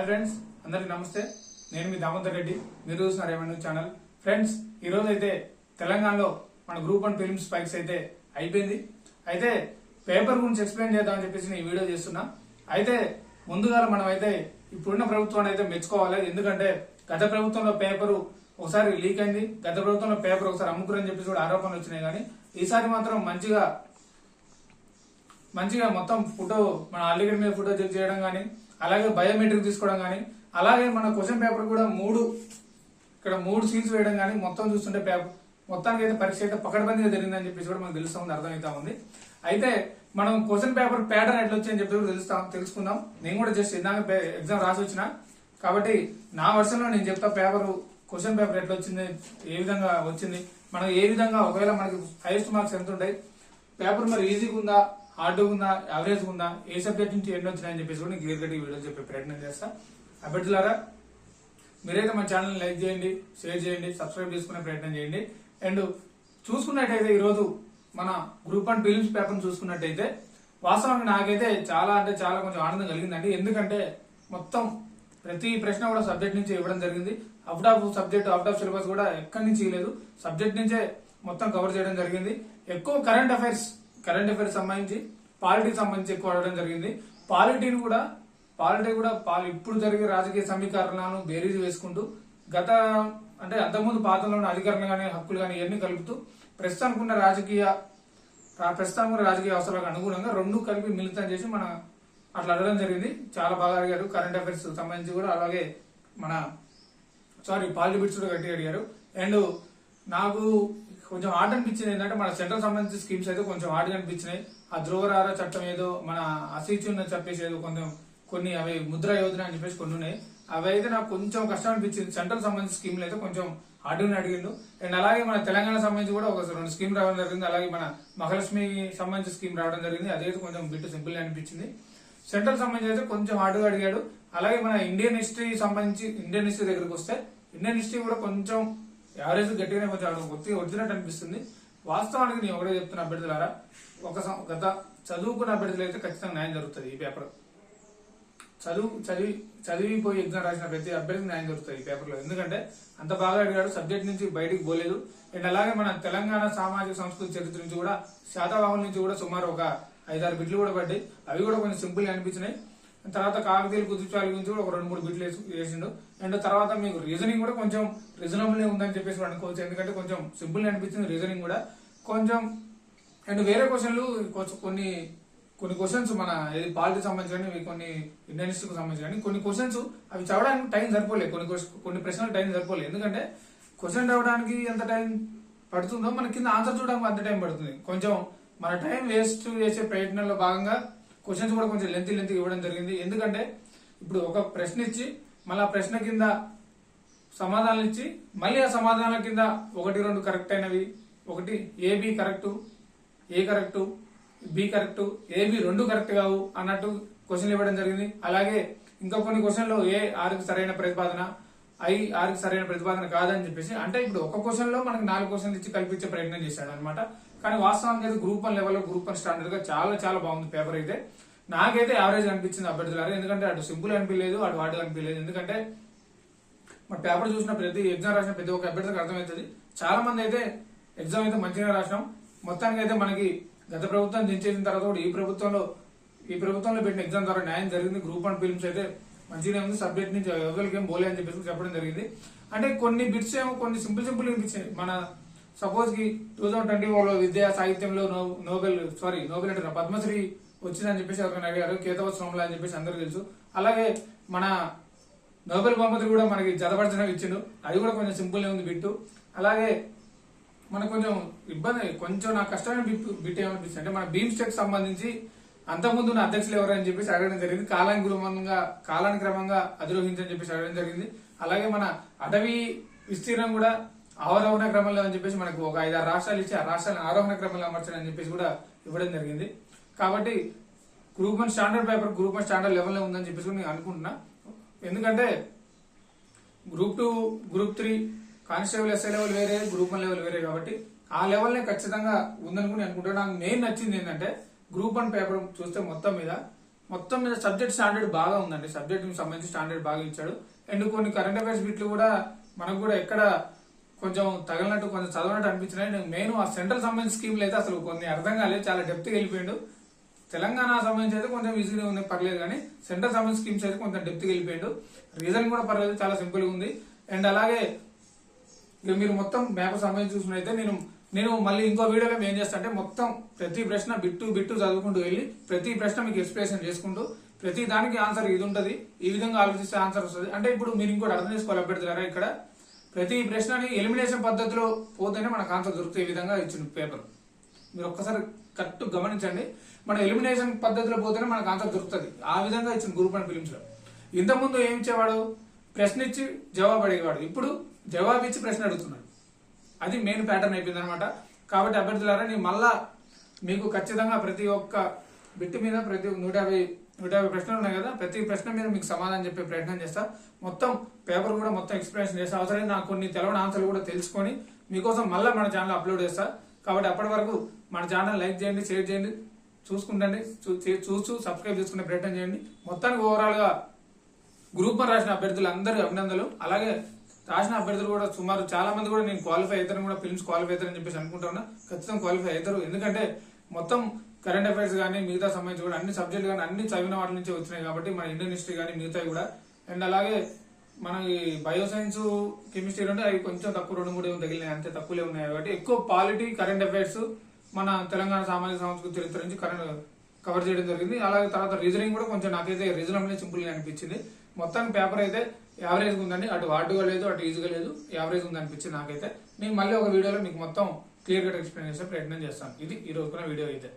Hi friends అందరికి నమస్తే. నేను మీ దామోదర్ రెడ్డి. మీరు చూస్తున్నారు ఏమన్నా ఛానల్? ఫ్రెండ్స్ ఈ రోజు అయితే తెలంగాణలో మన గ్రూప్ వన్ ఫిల్మ్ స్పైక్స్ అయితే అయిపోయింది. అయితే పేపర్ గురించి ఎక్స్ప్లెయిన్ చేద్దామని చెప్పేసి నేను వీడియో చేస్తున్నా. అయితే ముందుగా మనం అయితే ఇప్పుడున్న ప్రభుత్వాన్ని అయితే మెచ్చుకోవాలి. ఎందుకంటే గత ప్రభుత్వంలో పేపరు ఒకసారి లీక్ అయింది. గత ప్రభుత్వంలో పేపర్ ఒకసారి అమ్ముకురని చెప్పేసి కూడా ఆరోపణలు వచ్చినాయి. కానీ ఈసారి మాత్రం మంచిగా మంచిగా మొత్తం ఫోటో మన అల్లిగడ్ మీద ఫోటో చెక్ చేయడం కానీ అలాగే బయోమెట్రిక్ తీసుకోవడం కానీ అలాగే మన క్వశ్చన్ పేపర్ కూడా మూడు ఇక్కడ మూడు సీట్స్ వేయడం కానీ మొత్తం చూస్తుంటే పేపర్ మొత్తానికి అయితే పరీక్ష అయితే పకడ్బందీగా జరిగిందని చెప్పేసి కూడా మనకు తెలుస్తా ఉంది అర్థమవుతా ఉంది. అయితే మనం క్వశ్చన్ పేపర్ ప్యాటర్న్ ఎట్లా వచ్చి అని చెప్పి కూడా తెలుస్తాం తెలుసుకుందాం. నేను కూడా జస్ట్ ఇందాక ఎగ్జామ్ రాసి వచ్చిన. కాబట్టి నా వర్షంలో నేను చెప్తా పేపర్ క్వశ్చన్ పేపర్ ఎట్లా వచ్చింది ఏ విధంగా వచ్చింది మనం ఏ విధంగా ఒకవేళ మనకి హైయెస్ట్ మార్క్స్ ఎంత ఉంటాయి పేపర్ మరి ఈజీగా ఉందా హార్డ్గా ఉందా? యావరేజ్ ఉందా? ఏ సబ్జెక్ట్ నుంచి ఎన్ని వచ్చినాయని చెప్పేసి కూడా నేను క్లియర్ కట్ వీడియో చెప్పే ప్రయత్నం చేస్తా. అభ్యర్థులారా మీరైతే మన ఛానల్ లైక్ చేయండి షేర్ చేయండి సబ్స్క్రైబ్ చేసుకునే ప్రయత్నం చేయండి. అండ్ చూసుకున్నట్టయితే ఈరోజు మన గ్రూప్ అండ్ ఫిలిమ్స్ పేపర్ చూసుకున్నట్టయితే వాస్తవానికి నాకైతే చాలా అంటే చాలా కొంచెం ఆనందం కలిగిందండి. ఎందుకంటే మొత్తం ప్రతి ప్రశ్న కూడా సబ్జెక్ట్ నుంచి ఇవ్వడం జరిగింది. Out of subject out of syllabus కూడా ఎక్కడి నుంచి లేదు సబ్జెక్ట్ నుంచే మొత్తం కవర్ చేయడం జరిగింది. ఎక్కువ కరెంట్ అఫైర్స్ కరెంట్ అఫైర్స్ సంబంధించి పాలిటీకి సంబంధించి ఎక్కువ అడగడం జరిగింది. పాలిటీని కూడా పాలిటీ కూడా పాలు ఇప్పుడు జరిగే రాజకీయ సమీకరణాలను బేరీజ్ వేసుకుంటూ గత అంటే అంతకుముందు పాతంలో ఉన్న అధికారులు కానీ హక్కులు కానీ ఇవన్నీ కలుపుతూ ప్రస్తుతానికి ఉన్న రాజకీయ ప్రస్తుతానికి రాజకీయ అవసరాలకు అనుగుణంగా రెండు కలిపి మిళితం చేసి మన అట్లా అడగడం జరిగింది. చాలా బాగా అడిగారు. కరెంట్ అఫైర్స్ సంబంధించి కూడా అలాగే మన సారీ పాలిటిక్స్ కూడా గట్టిగా అడిగారు. అండ్ నాకు కొంచెం ఆట అనిపించింది ఏంటంటే మన సెంట్రల్ సంబంధించిన స్కీమ్స్ అయితే కొంచెం హార్డ్గా అనిపించినాయి. ఆ ధ్రువరార చట్టం ఏదో మన అసీచున్న చెప్పేసి ఏదో కొంచెం కొన్ని అవి ముద్ర యోజన అని చెప్పేసి కొన్ని ఉన్నాయి. అవి అయితే నాకు కొంచెం కష్టం అనిపించింది. సెంట్రల్ సంబంధించిన స్కీమ్లు అయితే కొంచెం అడుగుని అడిగిండు. అండ్ అలాగే మన తెలంగాణ సంబంధించి కూడా ఒక రెండు స్కీమ్ రావడం జరిగింది. అలాగే మన మహాలక్ష్మి సంబంధించిన స్కీమ్ రావడం జరిగింది. అదైతే కొంచెం బిట్ సింపుల్ అనిపించింది. సెంట్రల్ సంబంధించి అయితే కొంచెం హార్డ్గా అడిగాడు. అలాగే మన ఇండియన్ హిస్టరీ సంబంధించి ఇండియన్ హిస్టరీ దగ్గరికి వస్తే ఇండియన్ హిస్టరీ కూడా కొంచెం యావరేజ్ గట్టిగానే కొంచెం అడుగు కొద్దిగా వచ్చినట్టు అనిపిస్తుంది. వాస్తవానికి నేను ఒకటే చెప్తున్న అభ్యర్థులారా ఒక సం- గత చదువుకున్న అభ్యర్థులు అయితే ఖచ్చితంగా న్యాయం జరుగుతుంది ఈ పేపర్. చదువు చదివి చదివిపోయి ఎగ్జామ్ రాసిన ప్రతి అభ్యర్థికి న్యాయం జరుగుతుంది ఈ పేపర్లో. ఎందుకంటే అంత బాగా అడిగాడు సబ్జెక్ట్ నుంచి బయటికి పోలేదు. అండ్ అలాగే మన తెలంగాణ సామాజిక సంస్కృతి చరిత్ర నుంచి కూడా శాతవాహుల నుంచి కూడా సుమారు ఒక ఐదారు బిట్లు కూడా పడ్డాయి. అవి కూడా కొంచెం సింపుల్ అనిపించినాయి. తర్వాత కాకతీయులు కుతుబ్షాల గురించి కూడా ఒక రెండు మూడు బిట్లు వేసి- వేసిండు. అండ్ తర్వాత మీకు రీజనింగ్ కూడా కొంచెం రీజనబుల్ ఉందని చెప్పేసి అనుకోవచ్చు. ఎందుకంటే కొంచెం సింపుల్ అనిపించింది రీజనింగ్ కూడా. కొంచెం అండ్ వేరే క్వశ్చన్లు కొంచెం కొన్ని కొన్ని క్వశ్చన్స్ మన ఇది పాలిటీ సంబంధించి కొన్ని ఇండియన్ హిస్టరీకి సంబంధించి కానీ కొన్ని క్వశ్చన్స్ అవి చదవడానికి టైం సరిపోలేదు కొన్ని కొన్ని ప్రశ్నలు టైం సరిపోలేదు ఎందుకంటే క్వశ్చన్ చదవడానికి ఎంత టైం పడుతుందో మన కింద ఆన్సర్ చూడడానికి అంత టైం పడుతుంది. కొంచెం మన టైం వేస్ట్ చేసే ప్రయత్నంలో భాగంగా క్వశ్చన్స్ కూడా కొంచెం లెంత్ లెంత్ ఇవ్వడం జరిగింది. ఎందుకంటే ఇప్పుడు ఒక ప్రశ్న ఇచ్చి మళ్ళీ ఆ ప్రశ్న కింద సమాధానాలు ఇచ్చి మళ్ళీ ఆ సమాధానాల కింద ఒకటి రెండు కరెక్ట్ అయినవి. ఒకటి A B correct A correct B correct A B రెండు కరెక్ట్ కావు అన్నట్టు క్వశ్చన్లు ఇవ్వడం జరిగింది. అలాగే ఇంకా కొన్ని క్వశ్చన్లు ఏ ఆరుకి సరైన ప్రతిపాదన ఐ ఆరుకి సరైన ప్రతిపాదన కాదని చెప్పేసి అంటే ఇప్పుడు ఒక క్వశ్చన్లో మనకి నాలుగు క్వశ్చన్లు ఇచ్చి కల్పించే ప్రయత్నం చేశాడు అనమాట కానీ వాస్తవానికి అయితే గ్రూప్ వన్ లెవెల్లో గ్రూప్ వన్ స్టాండర్డ్గా చాలా చాలా బాగుంది పేపర్ అయితే. నాకైతే యావరేజ్ అనిపించింది అభ్యర్థులారా. ఎందుకంటే అటు సింపుల్ అనిపించలేదు అటు వాటిల్ అనిపించలేదు. ఎందుకంటే మన పేపర్ చూసిన ప్రతి ఎగ్జామ్ రాసిన ప్రతి ఒక్క అభ్యర్థికి అర్థమవుతుంది. చాలా మంది అయితే ఎగ్జామ్ అయితే మంచిగా రాసినాం. మొత్తానికి అయితే మనకి గత ప్రభుత్వం దించేసిన తర్వాత కూడా ఈ ప్రభుత్వంలో ఈ ప్రభుత్వంలో పెట్టిన ఎగ్జామ్ ద్వారా న్యాయం జరిగింది. గ్రూప్ వన్ ఫిల్మ్స్ అయితే మంచిగానే ఉంది. సబ్జెక్ట్ నుంచి ఎవరికి ఏం పోలే అని చెప్పేసి చెప్పడం జరిగింది. అంటే కొన్ని బిట్స్ ఏమో కొన్ని సింపుల్ సింపుల్ అనిపించాయి. మన సపోజ్కి టూ థౌసండ్ ట్వంటీ లో విద్యా సాహిత్యంలో నో- నోబెల్ సారీ నోబెల్ అంటారు పద్మశ్రీ వచ్చిందని చెప్పేసి ఎవరికైనా అడిగారు కేతవత్సవంలో అని చెప్పేసి అందరూ తెలుసు. అలాగే మన నోబెల్ బహుమతి కూడా మనకి జతపరచడం ఇచ్చిండు. అది కూడా కొంచెం సింపుల్ ఉంది బిట్టు. అలాగే మనకు కొంచెం ఇబ్బంది కొంచెం నాకు కష్టమైన బిట్ బిట్ ఏమనిపిస్తుంది అంటే మన బీమ్ స్టెక్ సంబంధించి అంతకుముందు ఉన్న అధ్యక్షులు ఎవరని చెప్పేసి అడగడం జరిగింది. కాలానుగుణంగా కాలానుక్రమంగా అధిరోహించని చెప్పేసి అడగడం జరిగింది. అలాగే మన అటవీ విస్తీర్ణం కూడా అవరోహణ క్రమంలో అని చెప్పేసి మనకు ఒక ఐదారు రాష్ట్రాలు ఇచ్చి ఆ రాష్ట్రాలను ఆరోహణ క్రమంలో అమర్చడం అని చెప్పేసి కూడా ఇవ్వడం జరిగింది. కాబట్టి group one standard paper group one standard లెవెల్లో ఉందని చెప్పేసి నేను అనుకుంటున్నా. ఎందుకంటే group two group three constable SI level వేరే గ్రూప్ వన్ లెవెల్ వేరే కాబట్టి ఆ లెవెల్నే ఖచ్చితంగా ఉందనుకుని అనుకుంటాను నాకు మెయిన్ నచ్చింది ఏంటంటే గ్రూప్ వన్ పేపర్ చూస్తే మొత్తం మీద మొత్తం మీద సబ్జెక్ట్ స్టాండర్డ్ బాగా ఉందండి. సబ్జెక్ట్ సంబంధించి స్టాండర్డ్ బాగా ఇచ్చాడు. అండ్ కొన్ని కరెంట్ అఫైర్స్ బిట్లు కూడా మనకు కూడా ఎక్కడ కొంచెం తగిలినట్టు కొంచెం చదవనట్టు అనిపించినాయి నేను మెయిన్ ఆ సెంట్రల్ సంబంధించిన స్కీమ్లు అయితే అసలు కొన్ని అర్థం కాలేదు. చాలా డెప్త్ వెళ్ళిపోయాడు. తెలంగాణ సంబంధించి అయితే కొంచెం ఈజీగా ఉంది పర్లేదు కానీ సెంట్రల్ సంబంధించిన స్కీమ్స్ అయితే కొంచెం డెప్త్ వెళ్ళిపోయాడు. రీజన్ కూడా పర్లేదు చాలా సింపుల్గా ఉంది. అండ్ అలాగే ఇక మీరు మొత్తం మ్యాప్ సంబంధించి చూసినైతే నేను నేను మళ్ళీ ఇంకో వీడియోలో ఏం చేస్తా అంటే మొత్తం ప్రతి ప్రశ్న బిట్టు బిట్టు చదువుకుంటూ వెళ్ళి ప్రతి ప్రశ్న మీకు ఎక్స్ప్లెనేషన్ చేసుకుంటూ ప్రతి దానికి ఆన్సర్ ఇది ఉంటుంది. ఈ విధంగా ఆలోచిస్తే ఆన్సర్ వస్తుంది. అంటే ఇప్పుడు మీరు ఇంకోటి అర్థం చేసుకోవాలి పెడతారా ఇక్కడ? ప్రతి ప్రశ్నని ఎలిమినేషన్ పద్ధతిలో పోతేనే మనకు ఆన్సర్ దొరుకుతాయి ఈ విధంగా ఇచ్చిన పేపర్ మీరు ఒక్కసారి కరెక్ట్ గమనించండి. మన ఎలిమినేషన్ పద్ధతిలో పోతేనే మనకు ఆన్సర్ దొరుకుతుంది. ఆ విధంగా ఇచ్చిన గ్రూప్ అని ఫిలిమ్స్ ఇంతకుముందు ఏం ఇచ్చేవాడు? ప్రశ్న ఇచ్చి జవాబు అడిగేవాడు. ఇప్పుడు జవాబు ఇచ్చి ప్రశ్న అడుగుతున్నాడు. అది మెయిన్ ప్యాటర్న్ అయిపోయింది అనమాట కాబట్టి అభ్యర్థులారా నేను మళ్ళా మీకు ఖచ్చితంగా ప్రతి ఒక్క బిట్ మీద ప్రతి నూట యాభై నూట యాభై ప్రశ్నలు ఉన్నాయి కదా ప్రతి ప్రశ్న మీద మీకు సమాధానం చెప్పే ప్రయత్నం చేస్తా. మొత్తం పేపర్ కూడా మొత్తం ఎక్స్ప్లెనేషన్ చేస్తా. అవసరం నాకు కొన్ని తెలవని ఆన్సర్లు కూడా తెలుసుకొని మీకోసం మళ్ళీ మన ఛానల్ అప్లోడ్ చేస్తా. కాబట్టి అప్పటి వరకు మన ఛానల్ లైక్ చేయండి షేర్ చేయండి చూసుకుంటండి చూ- చే- చూస్తూ సబ్స్క్రైబ్ చేసుకునే ప్రయత్నం చేయండి. మొత్తానికి ఓవరాల్గా గ్రూప్ వన్ రాసిన అభ్యర్థులు అందరికీ అభినందనలు. అలాగే రాసిన అభ్యర్థులు కూడా సుమారు చాలా మంది కూడా నేను క్వాలిఫై అవుతారని కూడా ఫిల్మ్స్ క్వాలిఫై అవుతారని చెప్పేసి అనుకుంటా ఉన్నా. ఖచ్చితంగా క్వాలిఫై అవుతారు. ఎందుకంటే మొత్తం కరెంట్ అఫైర్స్ కానీ మిగతా సంబంధించి కూడా అన్ని సబ్జెక్ట్ కానీ అన్ని చదివిన వాటి నుంచి వచ్చినాయి కాబట్టి మన ఇండియన్ హిస్టరీ కానీ మిగతావి కూడా. అండ్ అలాగే మన ఈ బయోసైన్స్ కెమిస్ట్రీ రెండు అవి కొంచెం తక్కువ రెండు మూడు ఏమో తగిలినాయి. అంతే తక్కువలే ఉన్నాయి. కాబట్టి ఎక్కువ పాలిటీ కరెంట్ అఫైర్స్ మన తెలంగాణ సామాజిక సంస్కృతి చరిత్ర నుంచి కరెంట్ కవర్ చేయడం జరిగింది. అలాగే తర్వాత రీజనింగ్ కూడా కొంచెం నాకైతే రీజనబుల్ సింపుల్గా అనిపించింది. మొత్తానికి పేపర్ అయితే యావరేజ్ ఉందండి. అటు హార్డ్గా లేదు అటు ఈజీగా లేదు. యావరేజ్ ఉంది అనిపించింది నాకైతే. నేను మళ్ళీ ఒక వీడియోలో మీకు మొత్తం క్లియర్ కట్ ఎక్స్ప్లెయిన్ చేసే ప్రయత్నం చేస్తాను. ఇది ఈ రోజుకున్న వీడియో అయితే.